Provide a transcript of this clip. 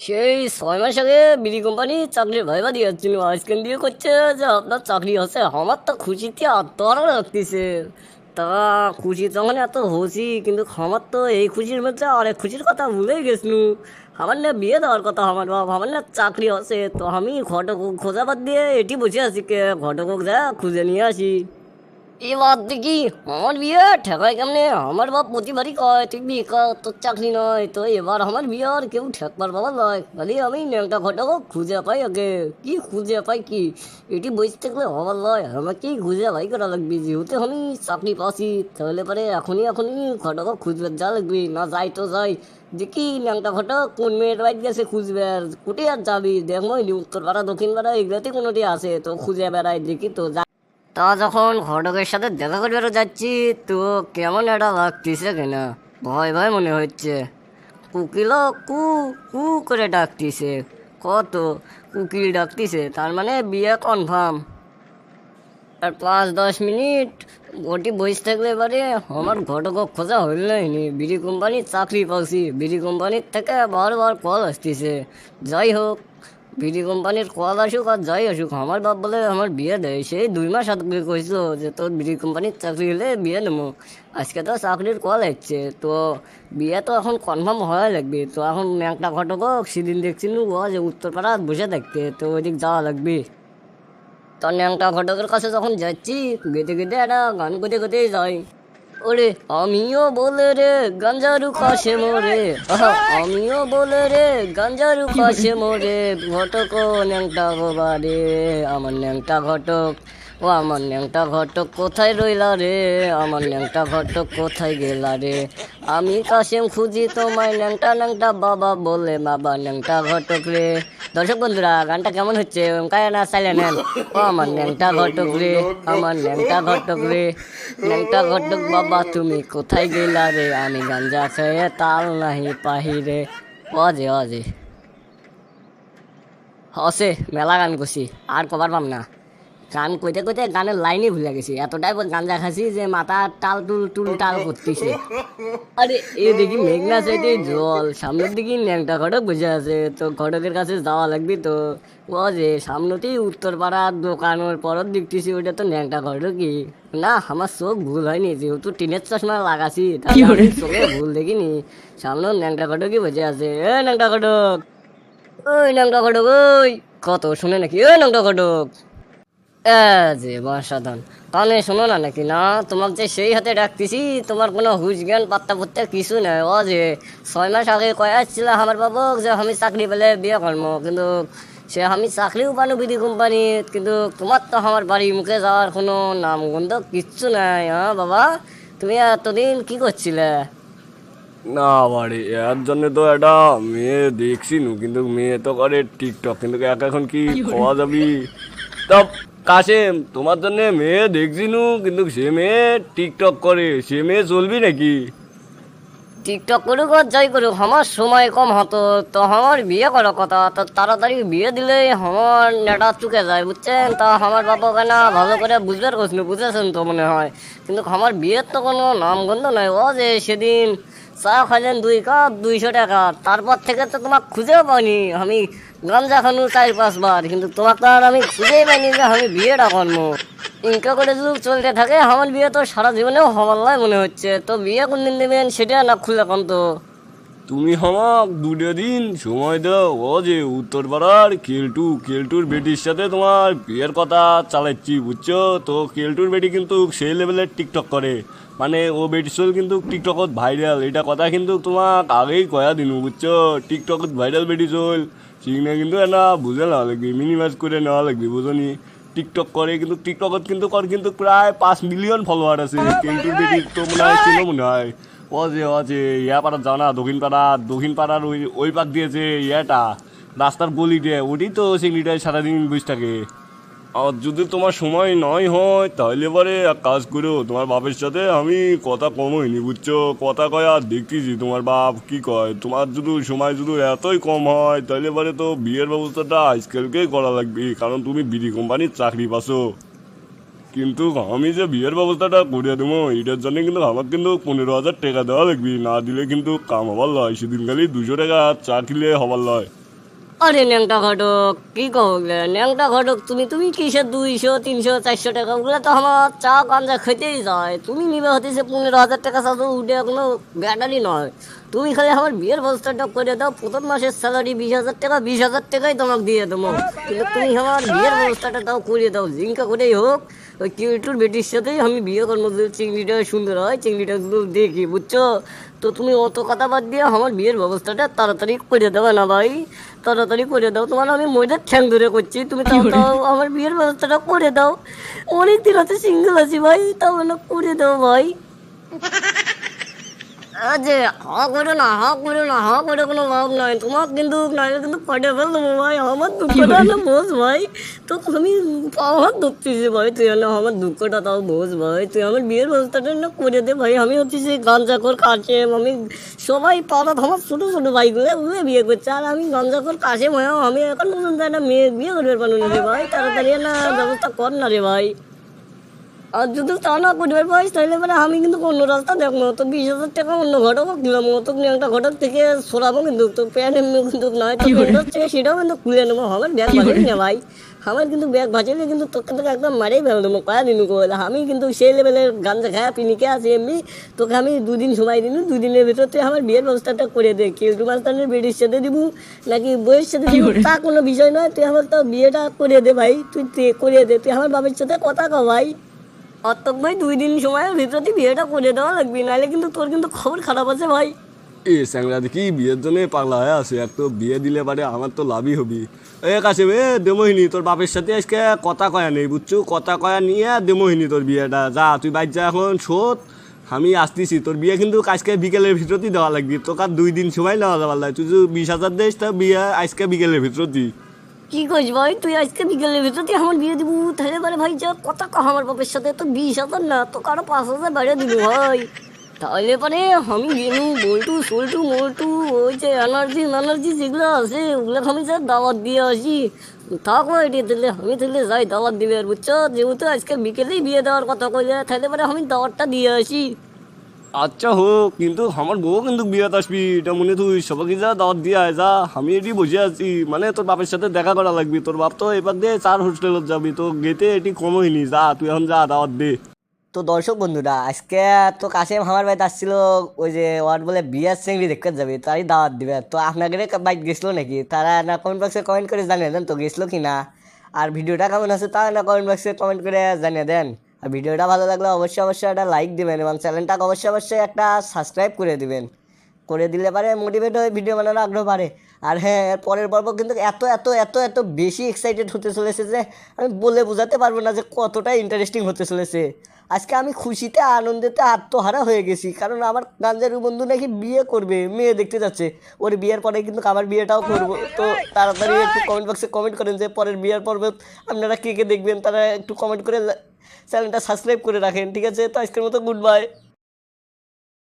সেই ছয় মাস আগে বিড়ি কোম্পানি চাকরির ভাইবা দিয়ে যাচ্ছিল আজকাল দিয়ে করছে যে আপনার চাকরি হচ্ছে। আমার তো খুশিতে আত্মহারা লাগতেছে। তা খুশি তখন এত হসি, কিন্তু আমার তো এই খুশির মধ্যে অনেক খুশির কথা ভুলে গেছিল। আমার না বিয়ে দেওয়ার কথা, আমার বাবা আমার না চাকরি হচ্ছে তো আমি ঘটক খোঁজা বাদ দিয়ে এটি বসে আছি কে? ঘটক যা খুঁজে নিয়ে আসি। এবার দেখি, আমার বিয়ে ঠেকায় কেমনে? আমার বাপ প্রতিবারই কয়, তুই বিয়ে কর, তোর চাকরি নয় তো এবার আমার বিয়ে আর কেউ ঠেকবার বাবা নয় খালি আমি ন্যাংটা ঘটাবো, খুঁজে পাই আগে। কি খুঁজে পাই কি? এটি বসে থাকলে হবার নয় আমাকেই খুঁজে পাই করা লাগবে। যেহেতু আমি চাকরি পাচ্ছি, তাহলে পরে এখনই এখনই ঘটক খুঁজবে যা লাগবে। না যাই তো যাই, দেখি ন্যাংটা ঘটক কোন মেয়ের বাড়ি গেছে খুঁজবে আর কোটে আর যাবি? দেখব উত্তর পাড়া দক্ষিণ পাড়া এগুলোতে কোনোটি আছে, তো খুঁজে বেড়াই, দেখি তো যা তা যখন ঘটকের সাথে দেখা করবে যাচ্ছি, তো কেমন একটা লাগতেছে কিনা? ভয় ভয় মনে হচ্ছে। কুকিল কু কু করে ডাকতিছে। কত? কুকিল ডাকতিছে, তার মানে বিয়ে কনফার্ম আর পাঁচ, দশ মিনিট ওটি বসে থাকলে এবারে আমার ঘটক খোঁজা হইল নাইনি বিড়ি কোম্পানির চাকরি পাচ্ছি বিড়ি কোম্পানির থেকে বারবার কল আসতেছে। যাই হোক বিড়ি কোম্পানির কল আসুক আর যাই আসুক আমার বাপ বলে আমার বিয়ে দেয় সেই দুই মাস আগে কইছিল যে তোর বিড়ি কোম্পানির চাকরি হলে বিয়ে নেব আজকে তো চাকরির কল আসছে তো বিয়ে তো এখন কনফার্ম হওয়া লাগবে তো এখন একটা ঘটক সেদিন দেখছিল ও যে উত্তরপাড়া বসে থাকতে তো ওইদিক যাওয়া লাগবে তো ন্যাংটা ঘটকের কাছে যখন যাচ্ছি গেতে গেতে একটা গান করতে করতেই যাই ওরে, আমিও বলে রে, গাঞ্জারু কাশে মোরে। আমিও বলে রে, গাঞ্জারু কাশে মোরে। ঘটক ন্যাংটা গোবারে আমার ন্যাংটা ঘটক। ও, আমার ন্যাংটা ঘটক কোথায় রইলা রে? আমার ন্যাংটা ঘটক কোথায় গেলা রে? আমি কাশেম খুঁজি, তোমায় ন্যাংটা ন্যাংটা বাবা বলে বাবা ন্যাংটা ঘটক রে। দর্শক বন্ধুরা, গানটা কেমন হচ্ছে? কায় না চাইলে নেন ও, আমার ন্যাংটা ঘটক রে, আমার ন্যাংটা ঘটক রে। ন্যাংটা ঘটক বাবা, তুমি কোথায় গেলা রে? আমি গাঞ্জা খেয়ে তাল নাহি পাহিরে অজে অজে হসে, মেলা গান করছি, আর কবার পাম না। গান কইতে কইতে গানের লাইনই ভুলে গেছি। এতটাই গাঞ্জা খাসি যে মাথা টাল টুল টুল টাল করতেছে। আরে এ দেখি মেঘনা চাইতে জল সামনের দিকে ন্যাংটা ঘটক বসে আছে তো ঘটকের কাছে যাওয়া লাগবে তো। ও যে সামনেতেই উত্তর পাড়ার দোকানের পরত দেখতেছি ওটা তো ন্যাংটা ঘটকই। না আমার চোখ ভুল হয়নি যেহেতু টিনের চশমা লাগাছি চোখে ভুল দেখিনি। সামনে ন্যাংটা ঘটকই বসে আছে। এ ন্যাংটা ঘটক! ওই ন্যাংটা ঘটক ওই! কত শুনে নাকি? ওই ন্যাংটা ঘটক! এ যে বর্ষাধন তাহলে শোনো না নাকি না তোমাকে যে সেই হাতে ডাকতেছি তোমার কোনো হুশ জ্ঞান পাত্তা পুত্তা কিছু নেই। ও যে ছয় মাস আগে কয়ে আমার বাবু যে আমি চাকরি পেলে বিয়ে করব কিন্তু সে আমি চাকরিও পানো বিধি কোম্পানি কিন্তু তোমার তো আমার বাড়ি মুখে যাওয়ার কোনো নাম গন্ধ কিচ্ছু নাই হ্যাঁ বাবা? তুমি এতদিন কি করছিলে? না বাড়ি এর জন্য তো একটা মেয়ে দেখছি নু কিন্তু মেয়ে তো করে টিকটক কিন্তু এক এখন কি খাওয়া যাবি? তা কাশেম, তোমার জন্য মেয়ে দেখছি নু, কিন্তু সে মেয়ে টিকটক করে, সে মেয়ে চলবি নাকি? টিকটক করুক আর যাই করুক, আমার সময় কম হতো, তো আমার বিয়ে করার কথা, তো তাড়াতাড়ি বিয়ে দিলে আমার নেটা চুকে যায়, বুঝছেন? তা আমার বাবা কেন ভালো করে বুঝবার করছিল বুঝেছেন তো মনে হয়? কিন্তু আমার বিয়ের তো কোনো নামগন্ধ নয় ও যে সেদিন চা খাইলেন দুই কাপ, দুইশো টাকা। তারপর থেকে তো তোমাকে খুঁজেও পাইনি। আমি গঞ্জা খানু চার পাঁচবার কিন্তু তোমাকে আর আমি খুঁজেই পাইনি যে আমি বিয়েটা করব। ইনকা করে যদি চলতে থাকে, আমার বিয়ে তো সারা জীবনেও হবার মনে হচ্ছে। তো বিয়ে কোনদিন দেবেন সেটা না খুলে কম তো। তুমি আমাক দুটো দিন সময় দাও। ও যে উত্তরপাড়ার কেলটু, কেলটুর বেটির সাথে তোমার বিয়ের কথা চালাচ্ছি, বুঝছ? তো কেলটুর বেটি কিন্তু সেই লেভেলের টিকটক করে। মানে ও বেটি চল কিন্তু টিকটকত ভাইরাল এটা কথা কিন্তু তোমাক আগেই কয়া দিনু, বুঝছ? টিকটকত ভাইরাল বেটি চল সেখানে কিন্তু এটা বুঝে নেওয়া লাগবে মিনিমাইজ করে নেওয়া লাগবে বুঝনি টিকটক করে কিন্তু টিকটকত কিন্তু কর কিন্তু প্রায় পাঁচ মিলিয়ন ফলোয়ার আছে। কেলটুর বেটি তো মনে হয় মনে হয়। ও যে ও যে ইয়া পাড়া যাও না দক্ষিণ পাড়া, দক্ষিণ পাড়ার ওই ওই পাক দিয়েছে ইয়াটা, রাস্তার গলিতে ওটি তো সেগুলিটাই সারাদিন বসে থাকে। আর যদি তোমার সময় নয় হয় তাহলে পরে এক কাজ করো, তোমার বাপের সাথে আমি কথা কম হয়নি বুঝছ? কথা কয় আর দেখতেছি তোমার বাপ কি কয়। তোমার যদি সময় যদি এতই কম হয় তাহলে পরে তো বিয়ের ব্যবস্থাটা আজকালকেই করা লাগবে, কারণ তুমি বিডি কোম্পানির চাকরি পাছো। কিন্তু আমি যে বিয়ের ব্যবস্থাটা করে দেবো, এটার জন্য কিন্তু আমার কিন্তু পনেরো হাজার টাকা দেওয়া লাগবে। না দিলে কিন্তু কাম হবার লয় সেদিন খালি দুশো টাকা চা কিলে হবার লয়। আরে ন্যাংটা ঘটক, কি কहो ন্যাংটা ঘটক, তুমি তুমি কিসের দুইশো, তিনশো, চারশো টাকা? ওগুলো তো আমার চা গাঞ্জা খেতেই যায়। তুমি নিবে হতেছে পনেরো হাজার টাকা চাও উঠে কোনো ব্যাটারি নয়। তুমি খালি আমার বিয়ের ব্যবস্থাটা করে দাও, প্রথম মাসের স্যালারি বিশ হাজার টাকা, বিশ হাজার টাকাই তোমাকে দিয়ে দেবো। কিন্তু তুমি আমার বিয়ের ব্যবস্থাটা তাও করে দাও জিঙ্কা করেই হোক। ওই কিউটুর বেটির সাথেই আমি বিয়ে করব চিংড়িটা সুন্দর হয়, চিংড়িটা দেখি, বুঝছ? তো তুমি অত কথা বাদ দিয়ে আমার বিয়ের ব্যবস্থাটা তাড়াতাড়ি করে দেবে না ভাই। তাড়াতাড়ি করে দাও। তোমার আমি ময়দার ঠ্যাং ধরে করছি। তুমি তাও আমার বিয়ের ব্যবস্থাটা করে দাও। অনেক দিন হতে সিঙ্গেল আছি ভাই তাও না করে দাও ভাই। আজে হা করো না, হা করো না, হা করে কোনো লাভ নাই। তোমার কিন্তু নাইলে কিন্তু পটে ফেল ভাই, আমার দুঃখটা না বোঝ ভাই। তো আমি আমার ধরতেছি ভাই, তুই না আমার দুঃখটা তাও বোঝ ভাই। তুই আমার বিয়ের ব্যবস্থাটা না করে দে ভাই। আমি হচ্ছে যে গাঞ্জাকর কাশেম। আমি সবাই পাড়া আমার ছোটো ছোটো ভাইগুলো ওগুলো বিয়ে করছে। আর আমি গাঞ্জাকর কাশেম হয়ে আমি এখন পর্যন্ত একটা মেয়ে বিয়ে করবে পারব না রে ভাই। তাড়াতাড়ি না ব্যবস্থা কর না রে ভাই। আর যদি তা না করবে ভাই তাহলে মানে আমি কিন্তু অন্য রাস্তা দেখব তো বিশ হাজার টাকা অন্য ঘটক দিলাম তো একটা ঘটক থেকে সরাবো কিন্তু তো প্যান্ট এমনি কিন্তু নয় সেটাও কিন্তু খুলে নেব। আমার ব্যাগ ভাজেই না ভাই। আমার কিন্তু ব্যাগ ভাজাইলে কিন্তু তোকে তোকে একদম মারেই ফেলে দেবো কয়া দিন আমি কিন্তু সেই লেভেলের গাঞ্জা খায়া পিনিকে আছি এমনি। তোকে আমি দুদিন সময় দিন দুদিনের ভিতর তুই আমার বিয়ের ব্যবস্থাটা করে দে। কেউ মাস্টারের বেডির সাথে দিব নাকি বইয়ের সাথে দিব তা কোনো বিষয় নয়। তুই আমার তো বিয়েটা করে দে ভাই তুই করে দে। তুই আমার বাবার সাথে কথা কও ভাই। অত ভাই দুই দিন সময়ের ভিতরে বিয়েটা করে দেওয়া লাগবে, নাহলে কিন্তু তোর কিন্তু খবর খারাপ আছে ভাই। এ স্যাংরা দেখি, বিয়ের জন্য পাগলা হয়ে আছে, এক তো বিয়ে দিলে পারে আমার তো লাভই হবি। এ কাছে এ দেমোহিনী, তোর বাপের সাথে আজকে কথা কয়া নেই, বুঝছ? কথা কয়া নিয়ে দেমোহিনী তোর বিয়েটা, যা, তুই বাইর যা এখন, শোধ। আমি আসতেছি, তোর বিয়ে কিন্তু আজকে বিকেলের ভিতরতেই দেওয়া লাগবে, তোকে দুই দিন সময় নেওয়া যাবার লাগে তুই যদি বিশ হাজার দিস, তা বিয়ে আজকে বিকেলের ভিতরতেই কি করিস ভাই? তুই আজকে বিকেলের ভিতরে আমার বিয়ে দিব। তাহলে পরে ভাই যা কথা কহ আমার বাপের সাথে, তো বিশ হাজার না, তো কারও পাঁচ হাজার বাইরে দিব ভাই। তাহলে পরে আমি গেলু বল্টু, সোল্টু, মোল্টু, ওই যে এনার্জি ম্যানার্জি যেগুলো আছে ওগুলো আমি যা দাওয়াত দিয়ে আসি। থাকো এটি তাহলে আমি তাহলে যাই দাওয়াত দিবে আর বুঝছ? যেহেতু আজকে বিকেলেই বিয়ে দেওয়ার কথা কইলে, তাহলে পরে আমি দাওয়াতটা দিয়ে আসি। আচ্ছা হোক, কিন্তু আমার বউ কিন্তু বিয়েতে আসবি, এটা মনে তুই সবাইকে যা দাওয়াত দিয়ে আয়, যা। আমি এটি বসে আছি মানে তোর বাপের সাথে দেখা করা লাগবি। তোর বাপ তো এবার দিয়ে চার হোস্টেলত যাবি, তো গেতে এটি কম হয়নি যা, তুই এখন যা দাওয়াত দে। তো দর্শক বন্ধুরা, আজকে তো কাশেম আমার বাড়িতে আসছিল, ওই যে ওয়ার্ড বলে বিয়ার চিংড়ি দেখতে যাবে তারই দাওয়াত দিবে। তো আপনাদের বাইক গেছিল নাকি? তারা না কমেন্ট বক্সে কমেন্ট করে জানিয়ে দেন, তো গেছিল কি না আর ভিডিওটা কেমন আছে তা না কমেন্ট বক্সে কমেন্ট করে জানিয়ে দেন। আর ভিডিওটা ভালো লাগলে অবশ্যই অবশ্যই একটা লাইক দিবেন এবং চ্যানেলটাকে অবশ্যই অবশ্যই একটা সাবস্ক্রাইব করে দেবেন। করে দিলে পারে মোটিভেট হয়ে ভিডিও বানানোর আগ্রহ বাড়ে। আর হ্যাঁ এর পরের পর্ব কিন্তু এত এত এত এত বেশি এক্সাইটেড হতে চলেছে যে আমি বলে বোঝাতে পারব না যে কতটা ইন্টারেস্টিং হতে চলেছে। আজকে আমি খুশিতে আনন্দেতে আত্মহারা হয়ে গেছি। কারণ আমার গাঞ্জারু বন্ধু নাকি বিয়ে করবে মেয়ে দেখতে যাচ্ছে। ওর বিয়ের পরে কিন্তু আমার বিয়েটাও করব। তো তাড়াতাড়ি একটু কমেন্ট বক্সে কমেন্ট করেন যে পরের বিয়ের পর্বে আপনারা কে কে দেখবেন? তারা একটু কমেন্ট করে চ্যানেলটা সাবস্ক্রাইব করে রাখেন ঠিক আছে? তো আজকের মতো গুড বাই